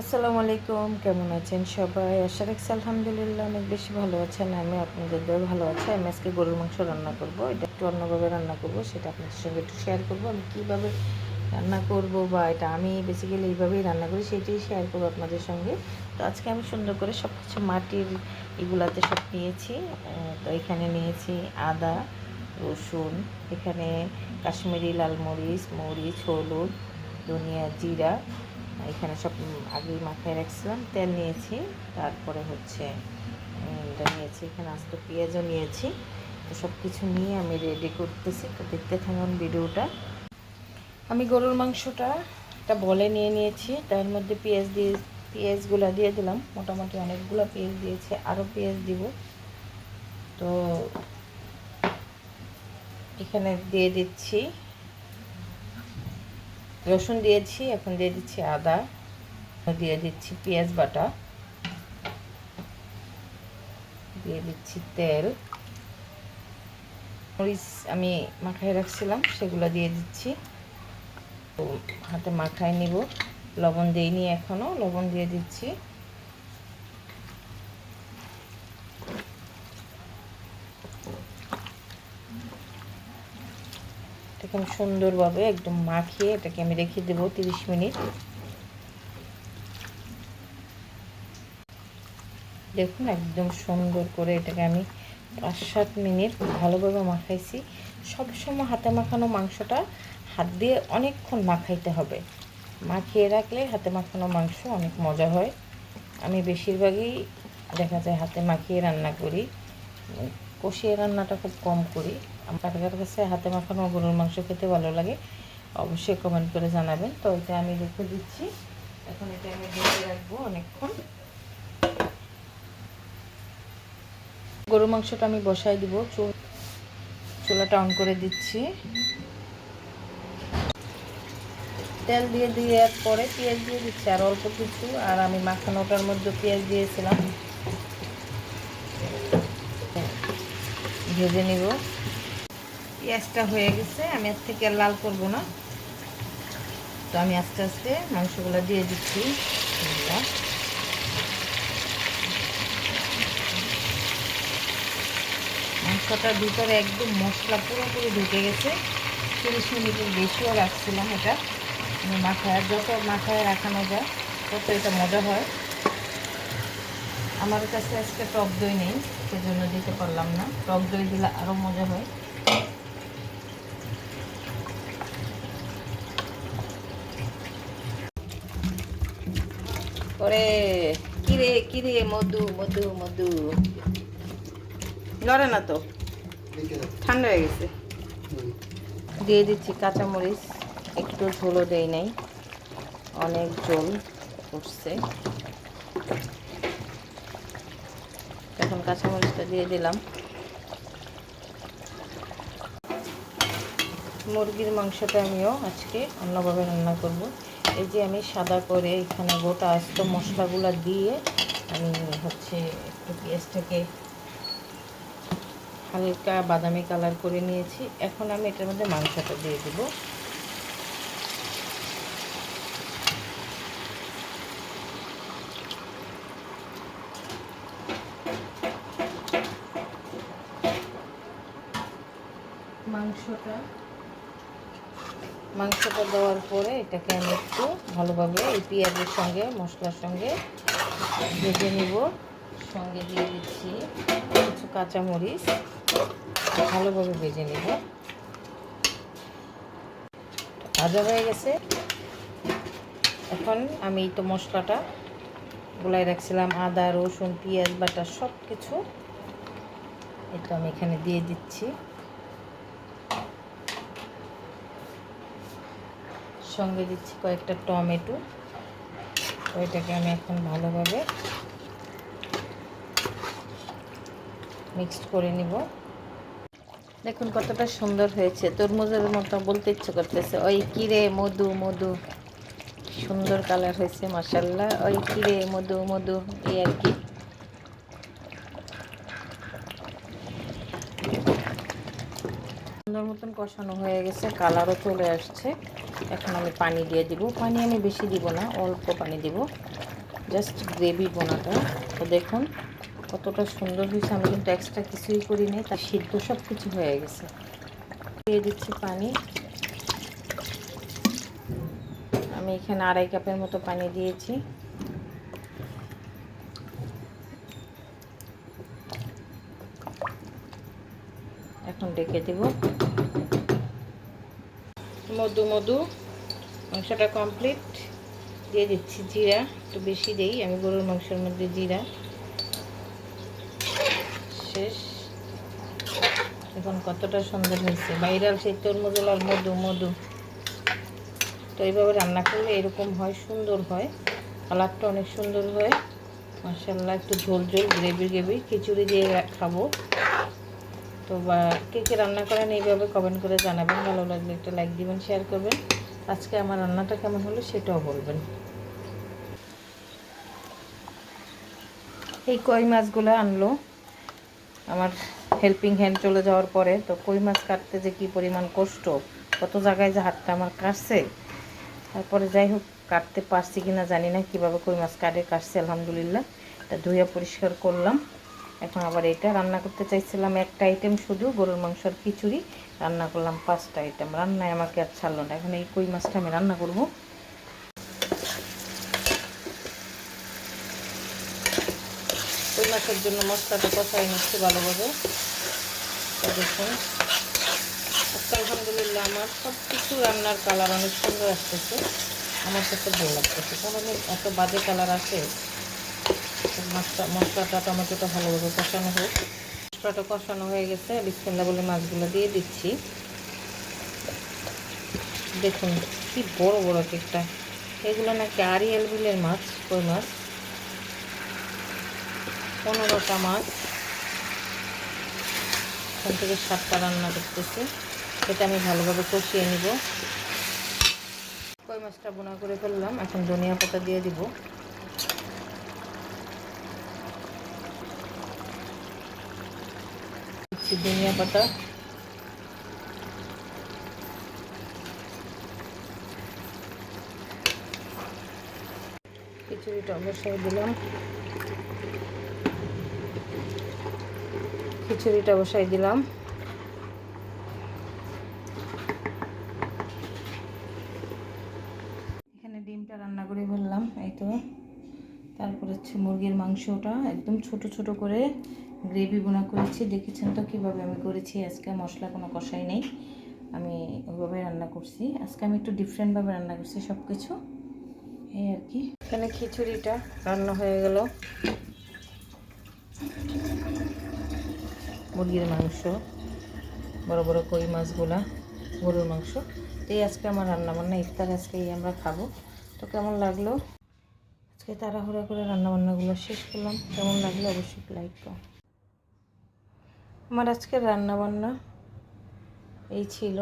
আসসালামু আলাইকুম, কেমন আছেন সবাই? আশা রাখছি আলহামদুলিল্লাহ অনেক বেশি ভালো আছেন। আমি আপনাদের ভালো আছি। আমি আজকে গরুর মাংস রান্না করব। এটা একটু অন্যভাবে রান্না করব, সেটা আপনাদের সঙ্গে একটু শেয়ার করব। আমি কীভাবে রান্না করব বা এটা আমি বেসিক্যালি এইভাবেই রান্না করি, সেটাই শেয়ার করব আপনাদের সঙ্গে। তো আজকে আমি সুন্দর করে সব কিছু মাটির এগুলাতে সব নিয়েছি। তো এখানে নিয়েছি আদা, রসুন, এখানে কাশ্মীরি লাল মরিচ মরিচ, হলুদ, ধনিয়া, জিরা এখানে সব আগেই মাথায় রাখছিলাম। তেল নিয়েছি, তারপরে হচ্ছে এটা নিয়েছি, এখানে আস্ত পেঁয়াজও নিয়েছি। তো সব কিছু নিয়ে আমি রেডি করতেছি। তো দেখতে থাকুন ভিডিওটা। আমি গরুর মাংসটা একটা বলে নিয়ে নিয়েছি। তার মধ্যে পেঁয়াজ দিয়ে, পেঁয়াজগুলো দিয়ে দিলাম। মোটামুটি অনেকগুলো পেঁয়াজ দিয়েছে, আরও পেঁয়াজ দিব। তো এখানে দিয়ে দিচ্ছি রসুন দিয়েছি, এখন দিয়ে দিচ্ছি আদা, দিয়ে দিচ্ছি পেঁয়াজ বাটা, দিয়ে দিচ্ছি তেল, মরিচ আমি মাখায় রাখছিলাম, সেগুলো দিয়ে দিচ্ছি। তো হাতে মাখায় নিব, লবণ দিইনি এখনও লবণ দিয়ে দিচ্ছি। এটাকে আমি সুন্দরভাবে একদম মাখিয়ে এটাকে আমি রেখে দেবো তিরিশ মিনিট। দেখুন, একদম সুন্দর করে এটাকে আমি পাঁচ সাত মিনিট ভালোভাবে মাখাইছি। সবসময় হাতে মাখানো মাংসটা হাত দিয়ে অনেকক্ষণ মাখাইতে হবে। মাখিয়ে রাখলে হাতে মাখানো মাংস অনেক মজা হয়। আমি বেশিরভাগই দেখা যায় হাতে মাখিয়ে রান্না করি। কষিয়ে রান্নাটা খুব কম করি। আমার কাছে হাতে মাখানো গরুর মাংস খেতে ভালো লাগে, অবশ্যই কমেন্ট করে জানাবেন। তো এটা আমি রেখে দিচ্ছি। এখন এটা আমি ঢেকে রাখব অনেকক্ষণ। গরু মাংসটা আমি বসাই দিব। চুল চুলাটা অন করে দিচ্ছি। তেল দিয়ে দেওয়ার পরে পেঁয়াজ দিয়ে দিচ্ছি, আর অল্প কিছু। আর আমি মাখানোটার মধ্যে পেঁয়াজ দিয়েছিলাম। ভেজে নিব। পেঁয়াজটা হয়ে গেছে, আমি এর থেকে লাল করব না। তো আমি আস্তে আস্তে মাংসগুলো দিয়ে দিচ্ছি। মাংসটার ভিতরে একদম মশলা পুরোপুরি ঢুকে গেছে। তিরিশ মিনিটের বেশিও রাখছিলাম এটা। মাথায় যত মাথায় রাখানো যায়, তত এটা মজা হয়। আমার কাছে আজকে টক দই নেই, সেজন্য দিতে পারলাম না। টক দই দিলে আরও মজা হয়। পরে কিরে কিরে মধু মধু মধু। লড়ে না তো। ঠান্ডা হয়ে গেছে। দিয়ে দিচ্ছি কাঁচামরিচ। একটু ঝোলও দেই নাই। অনেক জল উঠছে এখন কাঁচামরিচটা দিয়ে দিলাম। মুরগির মাংসটা আমিও আজকে অন্যভাবে রান্না করব। এই যে আমি সাদা করে এখানে গোটা আস্ত মশলাগুলো দিয়ে আমি হচ্ছে একটু পেঁয়াজটাকে হালকা বাদামি কালার করে নিয়েছি। এখন আমি এটার মধ্যে মাংসটা দিয়ে দেব। মাংসটা মাংসটা দেওয়ার পরে এটাকে আমি একটু ভালোভাবে এই পেঁয়াজের সঙ্গে, মশলার সঙ্গে ভেজে নিব। সঙ্গে দিয়ে দিচ্ছি কিছু কাঁচামরিচ। ভালোভাবে ভেজে নিব। ভাজা হয়ে গেছে। এখন আমি তো মশলাটা গোলায় রাখছিলাম। আদা, রসুন, পেঁয়াজ বাটা সব কিছু এটা আমি এখানে দিয়ে দিচ্ছি। সঙ্গে দিচ্ছি কয়েকটা টমেটো। তো এটাকে আমি এখন ভালোভাবে মিক্সড করে নিব। দেখুন কতটা সুন্দর হয়েছে। তরমুজের মতো বলতে ইচ্ছে করতেছে। ওই কিরে মধু মধু। সুন্দর কালার হয়েছে মাসাল্লাহ ওই কিরে মধু মধু। এই আর কি। সুন্দর মতন কষানো হয়ে গেছে। কালারও চলে আসছে। এখন আমি পানি দিয়ে দিব। পানি আমি বেশি দিব না, অল্প পানি দিব। জাস্ট গ্রেভি বোনাটা। তো দেখুন কতটা সুন্দর হয়েছে। আমি কিন্তু এক্সট্রা কিছুই করি নাই তার সিদ্ধ সব কিছু হয়ে গেছে। দিয়ে দিচ্ছি পানি। আমি এখানে আড়াই কাপের মতো পানি দিয়েছি। এখন ডেকে দেব। মধু মধু। মাংসটা কমপ্লিট দিয়ে দিচ্ছি জিরা, একটু বেশি দেই, আমি গরুর মাংসের মধ্যে জিরা। শেষ। এখন কতটা সুন্দর হয়েছে। ভাইরাল সেই তরমুজল আর মধু মধু। তো এইভাবে রান্না করলে এরকম হয়, সুন্দর হয়। কালারটা অনেক সুন্দর হয়। মার্শাল্লাহ একটু ঝোল ঝোল, গ্রেভি গ্রেভি। খিচুড়ি দিয়ে খাব। তো বা কে কে রান্না করেন এইভাবে কমেন্ট করে জানাবেন। ভালো লাগলে একটা লাইক দিবেন শেয়ার করবেন। আজকে আমার রান্নাটা কেমন হলো সেটাও বলবেন। এই কই মাছগুলো আনলো। আমার হেল্পিং হ্যান্ড চলে যাওয়ার পরে তো কই মাছ কাটতে যে কি পরিমাণ কষ্ট, কত জায়গায় যে হাতটা আমার কাটছে। তারপরে যাই হোক, কাটতে পারছি কি না জানি না, কীভাবে কই মাছ কাটে, কাটছে, আলহামদুলিল্লাহ। এটা ধুয়ে পরিষ্কার করলাম। এখন আবার এটা রান্না করতে চাইছিলাম একটা আইটেম শুধু, গরুর মাংসর খিচুড়ি। রান্না করলাম পাঁচটা আইটেম রান্নায় আমাকে আর ছাড়লো না। এখন এই কই মাছটা আমি রান্না করব? কই মাছের জন্য মশলাটা কষাই নিচ্ছি ভালোভাবে। দেখুন। আজকে আলহামদুলিল্লাহ আমার সব কিছু রান্নার কালার অনেক সুন্দর আসতেছে। আমার কাছে ভালো লাগতেছে। কোনোদিন এত বাজে কালার আসে মাছটা, মশলাটা, টমেটোটা ভালোভাবে কষানো হোক। মশলাটা কষানো হয়ে গেছে। বিসমিল্লা বলে মাছগুলো দিয়ে দিচ্ছি। দেখুন, কি বড় বড় কেকটা। এগুলো নাকি আরিয়াল বিলের মাছ, কই মাছ? পনেরোটা মাছ। এখান থেকে সাতটা রান্না করতেছি। এটা আমি ভালোভাবে কষিয়ে নিব। কই মাছটা বোনা করে ফেললাম। এখন ধনিয়া পাতা দিয়ে দিব। দিচ্ছি ধনিয়া পাতা? খিচুড়িটা অবশ্যই দিলাম। খিচুড়িটা বসাই দিলাম। এখানে ডিমটা রান্না করে ফেললাম, এই তো। তারপর হচ্ছে মুরগির মাংসটা একদম ছোট ছোট করে গ্রেভি বোনা করেছি, দেখেছেন তো কীভাবে আমি করেছি? আজকে মশলা কোনো কষাই নেই। আমি ওইভাবে রান্না করছি। আজকে আমি একটু ডিফারেন্টভাবে রান্না করছি সব কিছু এই আর কি। এখানে খিচুড়িটা রান্না হয়ে গেল। মুরগির মাংস, বড় বড় কই মাছগুলা, গরুর মাংস। তো এই আজকে আমার রান্না বান্না ইফতার আজকে এই আমরা খাব। তো কেমন লাগল? আজকে তাড়াহুড়া করে রান্নাবান্নাগুলো শেষ করলাম। কেমন লাগল অবশ্যই লাইক করো। আমার আজকে রান্নাবান্না এই ছিল।